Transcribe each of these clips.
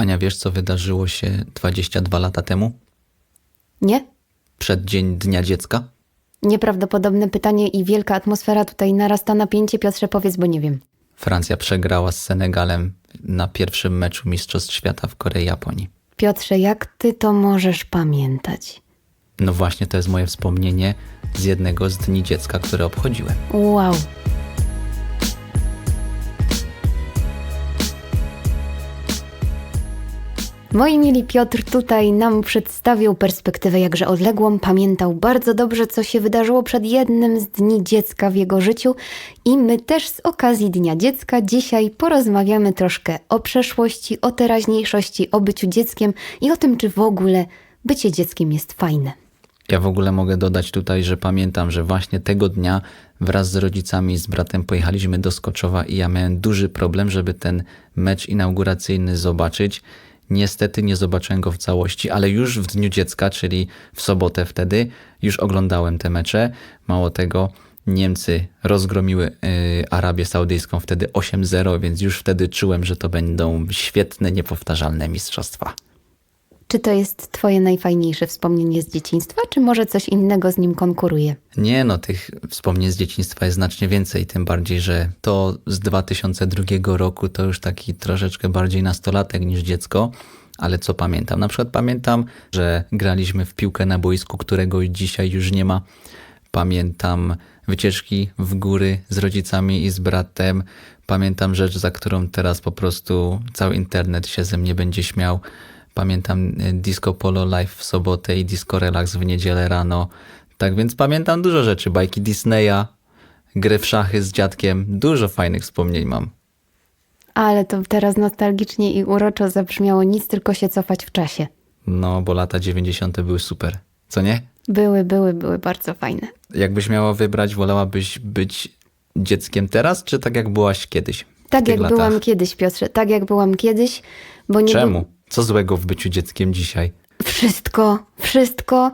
Ania, wiesz, co wydarzyło się 22 lata temu? Nie? Przed Dzień Dnia Dziecka? Nieprawdopodobne pytanie i wielka atmosfera tutaj narasta napięcie. Piotrze, powiedz, bo nie wiem. Francja przegrała z Senegalem na pierwszym meczu Mistrzostw Świata w Korei Japonii. Piotrze, jak ty to możesz pamiętać? No właśnie, to jest moje wspomnienie z jednego z Dni Dziecka, które obchodziłem. Wow. Moi mili Piotr tutaj nam przedstawił perspektywę jakże odległą, pamiętał bardzo dobrze, co się wydarzyło przed jednym z dni dziecka w jego życiu i my też z okazji Dnia Dziecka dzisiaj porozmawiamy troszkę o przeszłości, o teraźniejszości, o byciu dzieckiem i o tym, czy w ogóle bycie dzieckiem jest fajne. Ja w ogóle mogę dodać tutaj, że pamiętam, że właśnie tego dnia wraz z rodzicami z bratem pojechaliśmy do Skoczowa i ja miałem duży problem, żeby ten mecz inauguracyjny zobaczyć. Niestety nie zobaczyłem go w całości, ale już w Dniu Dziecka, czyli w sobotę wtedy, już oglądałem te mecze. Mało tego, Niemcy rozgromiły y, Arabię Saudyjską wtedy 8-0, więc już wtedy czułem, że to będą świetne, niepowtarzalne mistrzostwa. Czy to jest Twoje najfajniejsze wspomnienie z dzieciństwa, czy może coś innego z nim konkuruje? Nie, no tych wspomnień z dzieciństwa jest znacznie więcej, tym bardziej, że to z 2002 roku to już taki troszeczkę bardziej nastolatek niż dziecko. Ale co pamiętam? Na przykład pamiętam, że graliśmy w piłkę na boisku, którego dzisiaj już nie ma. Pamiętam wycieczki w góry z rodzicami i z bratem. Pamiętam rzecz, za którą teraz po prostu cały internet się ze mnie będzie śmiał. Pamiętam y, disco polo live w sobotę i disco relax w niedzielę rano. Tak więc pamiętam dużo rzeczy. Bajki Disneya, gry w szachy z dziadkiem. Dużo fajnych wspomnień mam. Ale to teraz nostalgicznie i uroczo zabrzmiało nic, tylko się cofać w czasie. No, bo lata 90. były super. Co nie? Były, były, były bardzo fajne. Jakbyś miała wybrać, wolałabyś być dzieckiem teraz, czy tak jak byłaś kiedyś? Tak jak latach? byłam kiedyś, Piotrze, tak jak byłam kiedyś, bo nie Czemu? Co złego w byciu dzieckiem dzisiaj? Wszystko, wszystko.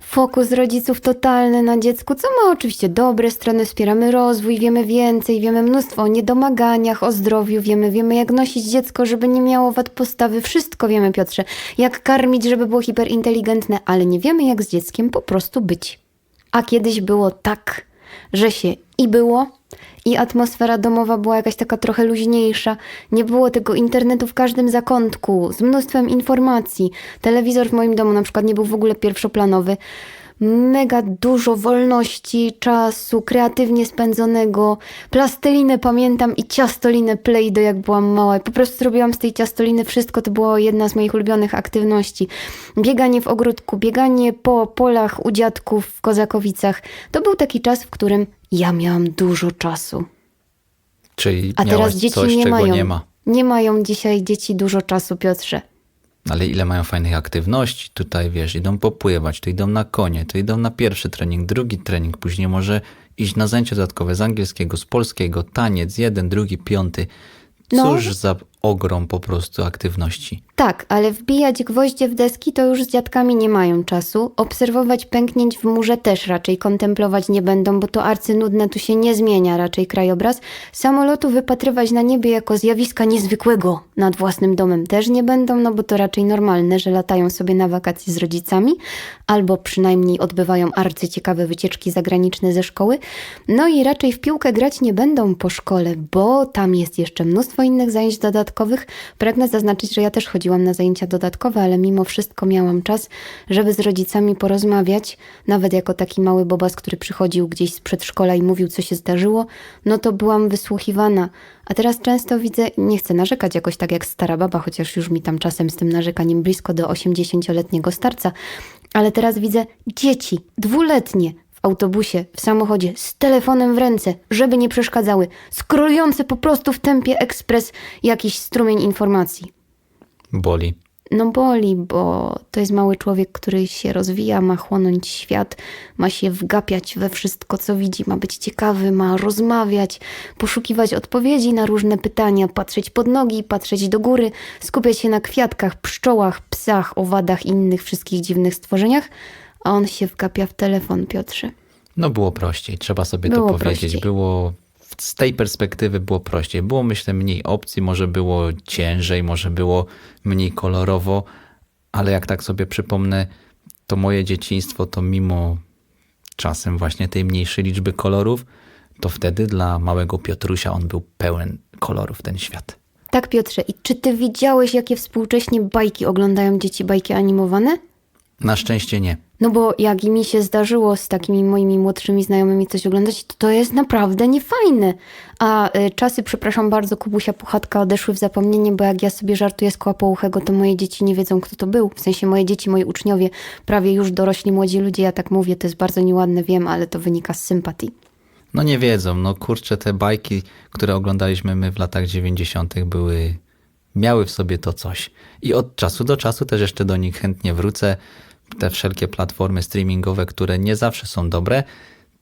Fokus rodziców totalny na dziecku, co ma oczywiście dobre strony, wspieramy rozwój, wiemy więcej, wiemy mnóstwo o niedomaganiach, o zdrowiu, wiemy, wiemy jak nosić dziecko, żeby nie miało wad postawy, wszystko wiemy Piotrze, jak karmić, żeby było hiperinteligentne, ale nie wiemy jak z dzieckiem po prostu być. A kiedyś było tak, że się i było, i atmosfera domowa była jakaś taka trochę luźniejsza. Nie było tego internetu w każdym zakątku, z mnóstwem informacji. Telewizor w moim domu na przykład nie był w ogóle pierwszoplanowy. Mega dużo wolności, czasu, kreatywnie spędzonego. Plastelinę pamiętam i ciastolinę Play-Doh jak byłam mała. Po prostu zrobiłam z tej ciastoliny wszystko. To była jedna z moich ulubionych aktywności. Bieganie w ogródku, bieganie po polach u dziadków w Kozakowicach. To był taki czas, w którym ja miałam dużo czasu. Czyli A teraz dzieci coś, nie czego mają. nie ma. Nie mają dzisiaj dzieci dużo czasu, Piotrze. Ale ile mają fajnych aktywności tutaj, wiesz, idą popływać, to idą na konie, to idą na pierwszy trening, drugi trening, później może iść na zajęcia dodatkowe z angielskiego, z polskiego, taniec, jeden, drugi, piąty. No. Cóż za ogrom po prostu aktywności. Tak, ale wbijać gwoździe w deski to już z dziadkami nie mają czasu. Obserwować pęknięć w murze też raczej kontemplować nie będą, bo to arcynudne, tu się nie zmienia raczej krajobraz. Samolotu wypatrywać na niebie jako zjawiska niezwykłego nad własnym domem też nie będą, no bo to raczej normalne, że latają sobie na wakacje z rodzicami, albo przynajmniej odbywają arcyciekawe wycieczki zagraniczne ze szkoły. No i raczej w piłkę grać nie będą po szkole, bo tam jest jeszcze mnóstwo innych zajęć dodatkowych. Pragnę zaznaczyć, że ja też chodziłam na zajęcia dodatkowe, ale mimo wszystko miałam czas, żeby z rodzicami porozmawiać. Nawet jako taki mały bobas, który przychodził gdzieś z przedszkola i mówił, co się zdarzyło, no to byłam wysłuchiwana. A teraz często widzę, nie chcę narzekać jakoś tak jak stara baba, chociaż już mi tam czasem z tym narzekaniem blisko do 80-letniego starca, ale teraz widzę dzieci, dwuletnie, autobusie, w samochodzie, z telefonem w ręce, żeby nie przeszkadzały, skrolujące po prostu w tempie ekspres jakiś strumień informacji. Boli. No boli, bo to jest mały człowiek, który się rozwija, ma chłonąć świat, ma się wgapiać we wszystko, co widzi, ma być ciekawy, ma rozmawiać, poszukiwać odpowiedzi na różne pytania, patrzeć pod nogi, patrzeć do góry, skupiać się na kwiatkach, pszczołach, psach, owadach i innych wszystkich dziwnych stworzeniach, a on się wgapia w telefon, Piotrze. No było prościej, trzeba sobie Było to powiedzieć. prościej. Było z tej perspektywy było prościej. Było, myślę, mniej opcji, może było ciężej, może było mniej kolorowo, ale jak tak sobie przypomnę, to moje dzieciństwo to mimo czasem właśnie tej mniejszej liczby kolorów, to wtedy dla małego Piotrusia on był pełen kolorów, ten świat. Tak, Piotrze, i czy ty widziałeś, jakie współcześnie bajki oglądają dzieci, bajki animowane? Na szczęście nie. No bo jak mi się zdarzyło z takimi moimi młodszymi znajomymi coś oglądać, to to jest naprawdę niefajne. A y, czasy, przepraszam bardzo, Kubusia Puchatka odeszły w zapomnienie, bo jak ja sobie żartuję z koła połuchego, to moje dzieci nie wiedzą, kto to był. W sensie moje dzieci, moi uczniowie, prawie już dorośli młodzi ludzie, ja tak mówię, to jest bardzo nieładne, wiem, ale to wynika z sympatii. No nie wiedzą, no kurczę, te bajki, które oglądaliśmy my w latach 90., były, miały w sobie to coś. I od czasu do czasu też jeszcze do nich chętnie wrócę. Te wszelkie platformy streamingowe, które nie zawsze są dobre,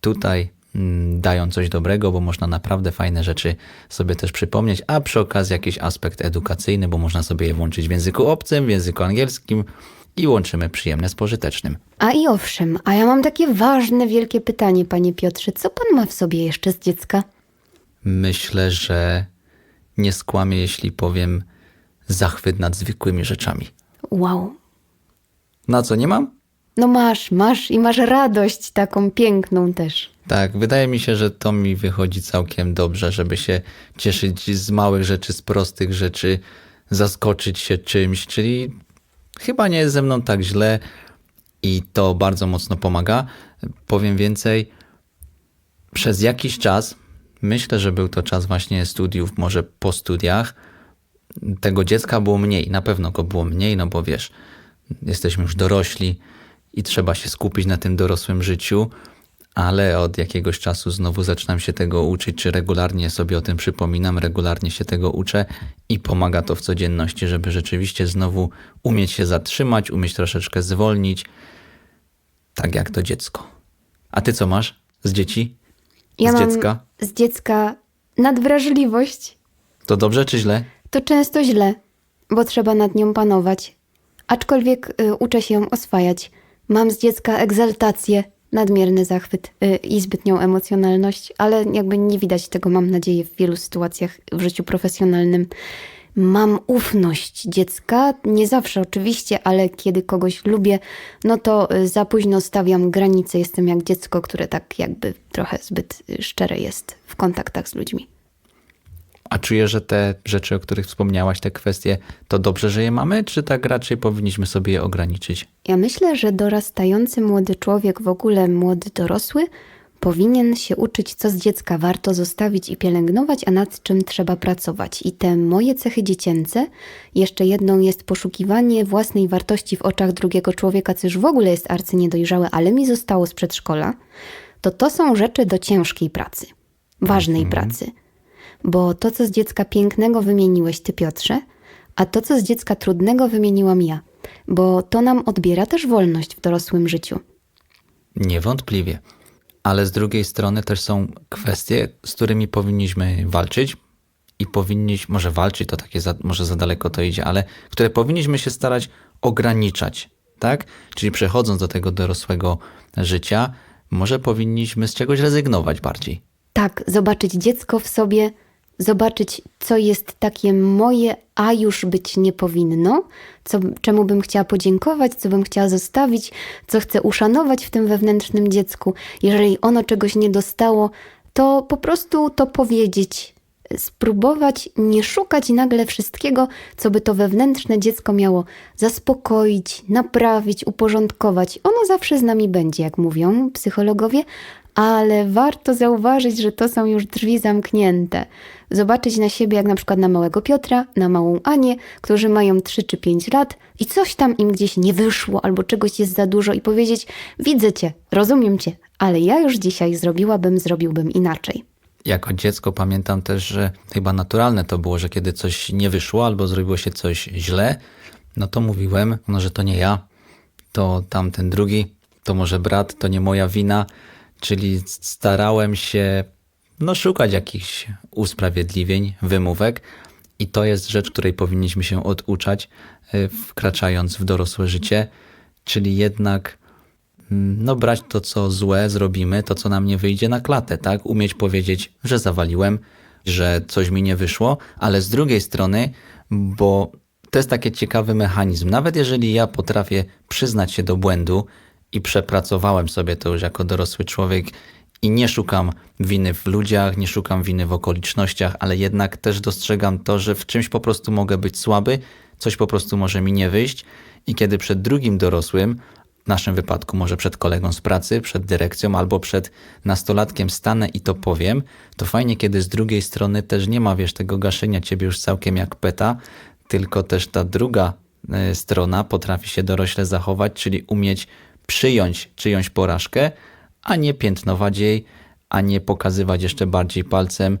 tutaj mm, dają coś dobrego, bo można naprawdę fajne rzeczy sobie też przypomnieć, a przy okazji jakiś aspekt edukacyjny, bo można sobie je włączyć w języku obcym, w języku angielskim i łączymy przyjemne z pożytecznym. A i owszem, a ja mam takie ważne, wielkie pytanie, panie Piotrze, co pan ma w sobie jeszcze z dziecka? Myślę, że nie skłamię, jeśli powiem zachwyt nad zwykłymi rzeczami. Wow. Na co nie mam? No masz, masz i masz radość taką piękną też. Tak, wydaje mi się, że to mi wychodzi całkiem dobrze, żeby się cieszyć z małych rzeczy, z prostych rzeczy, zaskoczyć się czymś, czyli chyba nie jest ze mną tak źle i to bardzo mocno pomaga. Powiem więcej, przez jakiś czas, myślę, że był to czas właśnie studiów, może po studiach, tego dziecka było mniej, na pewno go było mniej, no bo wiesz, jesteśmy już dorośli i trzeba się skupić na tym dorosłym życiu, ale od jakiegoś czasu znowu zaczynam się tego uczyć, czy regularnie sobie o tym przypominam, regularnie się tego uczę i pomaga to w codzienności, żeby rzeczywiście znowu umieć się zatrzymać, umieć troszeczkę zwolnić, tak jak to dziecko. A ty co masz z dzieci? Ja z dziecka? z dziecka nadwrażliwość. To dobrze czy źle? To często źle, bo trzeba nad nią panować. Aczkolwiek y, uczę się ją oswajać. Mam z dziecka egzaltację, nadmierny zachwyt y, i zbytnią emocjonalność, ale jakby nie widać tego, mam nadzieję, w wielu sytuacjach w życiu profesjonalnym. Mam ufność dziecka, nie zawsze oczywiście, ale kiedy kogoś lubię, no to y, za późno stawiam granice. Jestem jak dziecko, które tak jakby trochę zbyt y, szczere jest w kontaktach z ludźmi. A czuję, że te rzeczy, o których wspomniałaś, te kwestie, to dobrze, że je mamy, czy tak raczej powinniśmy sobie je ograniczyć? Ja myślę, że dorastający młody człowiek, w ogóle młody dorosły, powinien się uczyć, co z dziecka warto zostawić i pielęgnować, a nad czym trzeba pracować. I te moje cechy dziecięce, jeszcze jedną jest poszukiwanie własnej wartości w oczach drugiego człowieka, co już w ogóle jest arcyniedojrzałe, ale mi zostało z przedszkola, to to są rzeczy do ciężkiej pracy, ważnej pracy. Bo to, co z dziecka pięknego wymieniłeś ty, Piotrze, a to, co z dziecka trudnego wymieniłam ja, bo to nam odbiera też wolność w dorosłym życiu. Niewątpliwie. Ale z drugiej strony też są kwestie, z którymi powinniśmy walczyć i powinniśmy, może walczyć, to takie za, może za daleko to idzie, ale które powinniśmy się starać ograniczać, tak? Czyli przechodząc do tego dorosłego życia, może powinniśmy z czegoś rezygnować bardziej. Tak, zobaczyć dziecko w sobie, zobaczyć, co jest takie moje, a już być nie powinno, co, czemu bym chciała podziękować, co bym chciała zostawić, co chcę uszanować w tym wewnętrznym dziecku. Jeżeli ono czegoś nie dostało, to po prostu to powiedzieć, spróbować nie szukać nagle wszystkiego, co by to wewnętrzne dziecko miało zaspokoić, naprawić, uporządkować. Ono zawsze z nami będzie, jak mówią psychologowie, ale warto zauważyć, że to są już drzwi zamknięte. Zobaczyć na siebie, jak na przykład na małego Piotra, na małą Anię, którzy mają 3 czy 5 lat i coś tam im gdzieś nie wyszło albo czegoś jest za dużo i powiedzieć: Widzę cię, rozumiem cię, ale ja już dzisiaj zrobiłabym, zrobiłbym inaczej. Jako dziecko pamiętam też, że chyba naturalne to było, że kiedy coś nie wyszło albo zrobiło się coś źle, no to mówiłem, no że to nie ja, to tamten drugi, to może brat, to nie moja wina, czyli starałem się no szukać jakichś usprawiedliwień, wymówek i to jest rzecz, której powinniśmy się oduczać, y, wkraczając w dorosłe życie, czyli jednak mm, no, brać to, co złe zrobimy, to, co nam nie wyjdzie na klatę, tak? Umieć powiedzieć, że zawaliłem, że coś mi nie wyszło, ale z drugiej strony, bo to jest taki ciekawy mechanizm. Nawet jeżeli ja potrafię przyznać się do błędu i przepracowałem sobie to już jako dorosły człowiek i nie szukam winy w ludziach, nie szukam winy w okolicznościach, ale jednak też dostrzegam to, że w czymś po prostu mogę być słaby, coś po prostu może mi nie wyjść. I kiedy przed drugim dorosłym, w naszym wypadku może przed kolegą z pracy, przed dyrekcją albo przed nastolatkiem stanę i to powiem, to fajnie, kiedy z drugiej strony też nie ma, wiesz, tego gaszenia ciebie już całkiem jak peta, tylko też ta druga y, strona potrafi się dorośle zachować, czyli umieć przyjąć czyjąś porażkę, a nie piętnować jej, a nie pokazywać jeszcze bardziej palcem,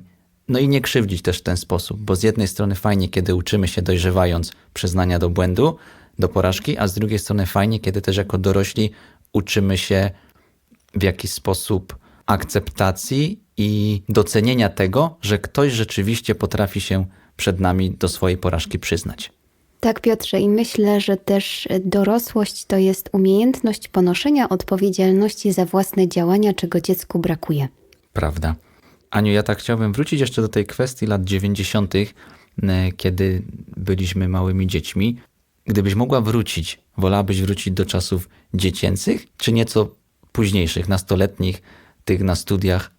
no i nie krzywdzić też w ten sposób, bo z jednej strony fajnie, kiedy uczymy się dojrzewając przyznania do błędu, do porażki, a z drugiej strony fajnie, kiedy też jako dorośli uczymy się w jakiś sposób akceptacji i docenienia tego, że ktoś rzeczywiście potrafi się przed nami do swojej porażki przyznać. Tak, Piotrze, i myślę, że też dorosłość to jest umiejętność ponoszenia odpowiedzialności za własne działania, czego dziecku brakuje. Prawda. Aniu, ja tak chciałbym wrócić jeszcze do tej kwestii lat 90., e, kiedy byliśmy małymi dziećmi. Gdybyś mogła wrócić, wolałabyś wrócić do czasów dziecięcych, czy nieco późniejszych, nastoletnich, tych na studiach?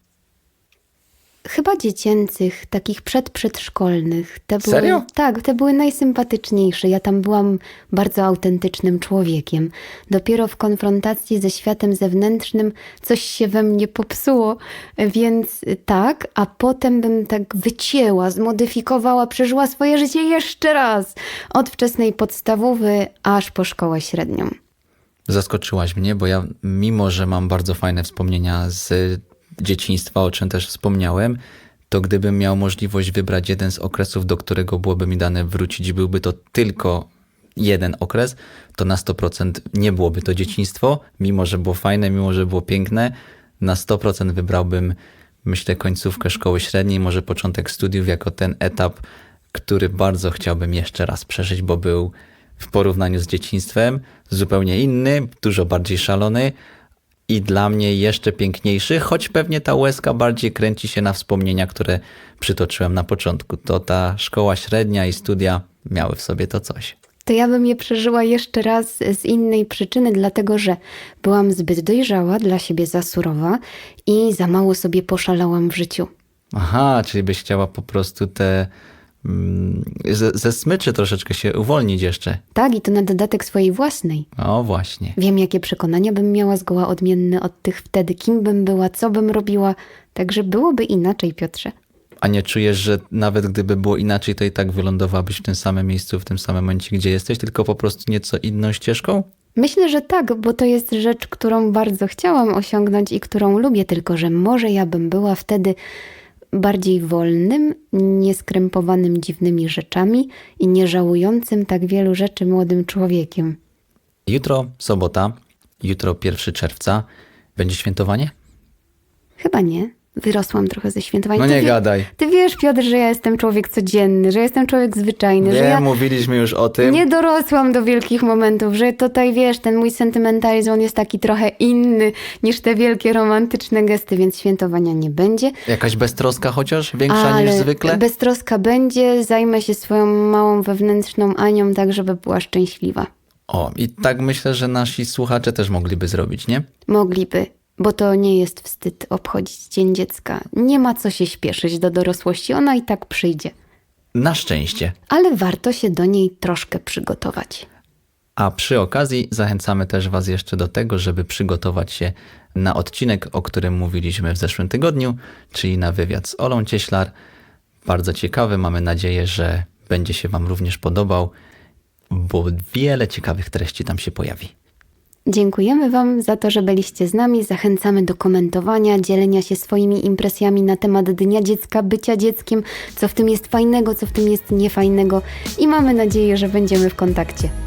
Chyba dziecięcych, takich przedprzedszkolnych. Te były, Serio? Tak, te były najsympatyczniejsze. Ja tam byłam bardzo autentycznym człowiekiem. Dopiero w konfrontacji ze światem zewnętrznym coś się we mnie popsuło, więc tak, a potem bym tak wycięła, zmodyfikowała, przeżyła swoje życie jeszcze raz. Od wczesnej podstawowy aż po szkołę średnią. Zaskoczyłaś mnie, bo ja, mimo że mam bardzo fajne wspomnienia z dzieciństwa, o czym też wspomniałem, to gdybym miał możliwość wybrać jeden z okresów, do którego byłoby mi dane wrócić, byłby to tylko jeden okres, to na 100% nie byłoby to dzieciństwo, mimo że było fajne, mimo że było piękne. Na 100% wybrałbym, myślę, końcówkę szkoły średniej, może początek studiów, jako ten etap, który bardzo chciałbym jeszcze raz przeżyć, bo był w porównaniu z dzieciństwem zupełnie inny, dużo bardziej szalony i dla mnie jeszcze piękniejszy, choć pewnie ta łezka bardziej kręci się na wspomnienia, które przytoczyłem na początku. To ta szkoła średnia i studia miały w sobie to coś. To ja bym je przeżyła jeszcze raz z innej przyczyny, dlatego że byłam zbyt dojrzała, dla siebie za surowa i za mało sobie poszalałam w życiu. Aha, czyli byś chciała po prostu te ze, ze smyczy troszeczkę się uwolnić jeszcze. Tak, i to na dodatek swojej własnej. O właśnie. Wiem, jakie przekonania bym miała zgoła odmienne od tych wtedy, kim bym była, co bym robiła, także byłoby inaczej, Piotrze. A nie czujesz, że nawet gdyby było inaczej, to i tak wylądowałabyś w tym samym miejscu, w tym samym momencie, gdzie jesteś, tylko po prostu nieco inną ścieżką? Myślę, że tak, bo to jest rzecz, którą bardzo chciałam osiągnąć i którą lubię, tylko że może ja bym była wtedy bardziej wolnym, nieskrępowanym dziwnymi rzeczami i nie żałującym tak wielu rzeczy młodym człowiekiem. Jutro sobota, jutro 1 czerwca. Będzie świętowanie? Chyba nie. Wyrosłam trochę ze świętowania. No nie gadaj. Ty wiesz, Piotr, że ja jestem człowiek codzienny, że jestem człowiek zwyczajny, że Nie, ja mówiliśmy już o tym. nie dorosłam do wielkich momentów, że tutaj wiesz, ten mój sentymentalizm on jest taki trochę inny niż te wielkie romantyczne gesty, więc świętowania nie będzie. Jakaś beztroska chociaż? Większa Ale niż zwykle? beztroska będzie, zajmę się swoją małą wewnętrzną Anią, tak żeby była szczęśliwa. O, i tak myślę, że nasi słuchacze też mogliby zrobić, nie? Mogliby, bo to nie jest wstyd obchodzić Dzień Dziecka. Nie ma co się śpieszyć do dorosłości, ona i tak przyjdzie. Na szczęście. Ale warto się do niej troszkę przygotować. A przy okazji zachęcamy też Was jeszcze do tego, żeby przygotować się na odcinek, o którym mówiliśmy w zeszłym tygodniu, czyli na wywiad z Olą Cieślar. Bardzo ciekawy, mamy nadzieję, że będzie się Wam również podobał, bo wiele ciekawych treści tam się pojawi. Dziękujemy Wam za to, że byliście z nami. Zachęcamy do komentowania, dzielenia się swoimi impresjami na temat Dnia Dziecka, bycia dzieckiem, co w tym jest fajnego, co w tym jest niefajnego i mamy nadzieję, że będziemy w kontakcie.